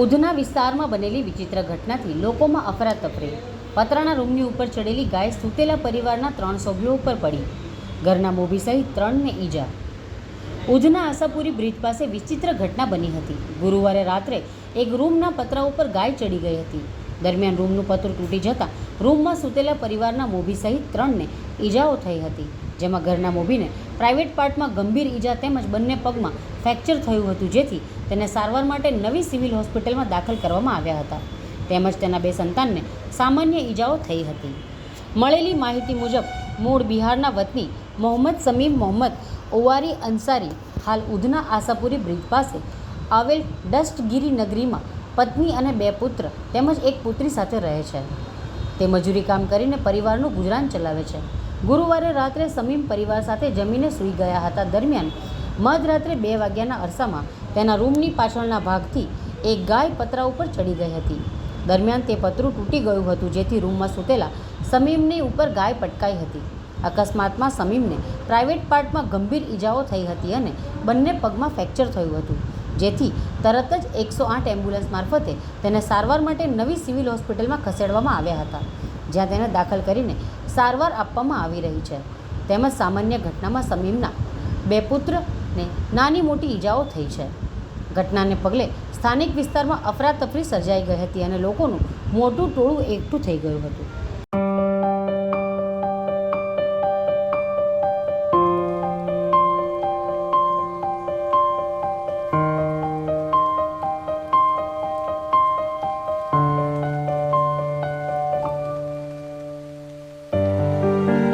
ઉધના વિસ્તારમાં બનેલી વિચિત્ર ઘટનાથી લોકોમાં અફરાતફરી. પતરાના રૂમની ઉપર ચડેલી ગાય સૂતેલા પરિવારના ત્રણ સભ્યો ઉપર પડી. ઘરના મોભી સહિત ત્રણને ઈજા. ઉધના આશાપુરી બ્રિજ પાસે વિચિત્ર ઘટના બની હતી. ગુરુવારે રાત્રે એક રૂમના પતરા ઉપર ગાય ચડી ગઈ હતી. દરમિયાન રૂમનું પતરું તૂટી જતાં રૂમમાં સૂતેલા પરિવારના મોભી સહિત ત્રણને ઈજાઓ થઈ હતી. જેમાં ઘરના મોભીને પ્રાઇવેટ પાર્ટમાં ગંભીર ઈજા તેમજ બંને પગમાં ફ્રેક્ચર થયું હતું, જેથી તેને સારવાર માટે નવી સિવિલ હોસ્પિટલમાં દાખલ કરવામાં આવ્યા હતા. તેમજ તેના બે સંતાનને સામાન્ય ઈજાઓ થઈ હતી. મળેલી માહિતી મુજબ, મૂળ બિહારના વતની મોહમ્મદ સમીમ મોહમ્મદ ઓવારી અંસારી હાલ ઉધના આશાપુરી બ્રિજ પાસે આવેલ ડસ્ટગીરી નગરીમાં પત્ની અને બે પુત્ર તેમજ એક પુત્રી સાથે રહે છે. તે મજૂરી કામ કરીને પરિવારનું ગુજરાન ચલાવે છે. ગુરુવારે રાત્રે સમીમ પરિવાર સાથે જમીને સૂઈ ગયા હતા. દરમિયાન મધરાત્રે બે વાગ્યાના અરસામાં તેના રૂમની પાછળના ભાગથી એક ગાય પતરા ઉપર ચડી ગઈ હતી. દરમિયાન તે પતરું તૂટી ગયું હતું, જેથી રૂમમાં સૂતેલા સમીમની ઉપર ગાય પટકાઈ હતી. અકસ્માતમાં સમીમને પ્રાઇવેટ પાર્ટમાં ગંભીર ઈજાઓ થઈ હતી અને બંને પગમાં ફ્રેક્ચર થયું હતું, જેથી તરત જ એકસો આઠ એમ્બ્યુલન્સ મારફતે તેને સારવાર માટે નવી સિવિલ હોસ્પિટલમાં ખસેડવામાં આવ્યા હતા, જ્યાં તેને દાખલ કરીને સારવાર આપવામાં આવી રહી છે. તેમજ સામાન્ય ઘટનામાં સમીમના બે પુત્રને નાની મોટી ઈજાઓ થઈ છે. ઘટનાને પગલે સ્થાનિક વિસ્તારમાં અફરાતફરી સર્જાઈ ગઈ હતી અને લોકોનું મોટું ટોળું એકઠું થઈ ગયું હતું.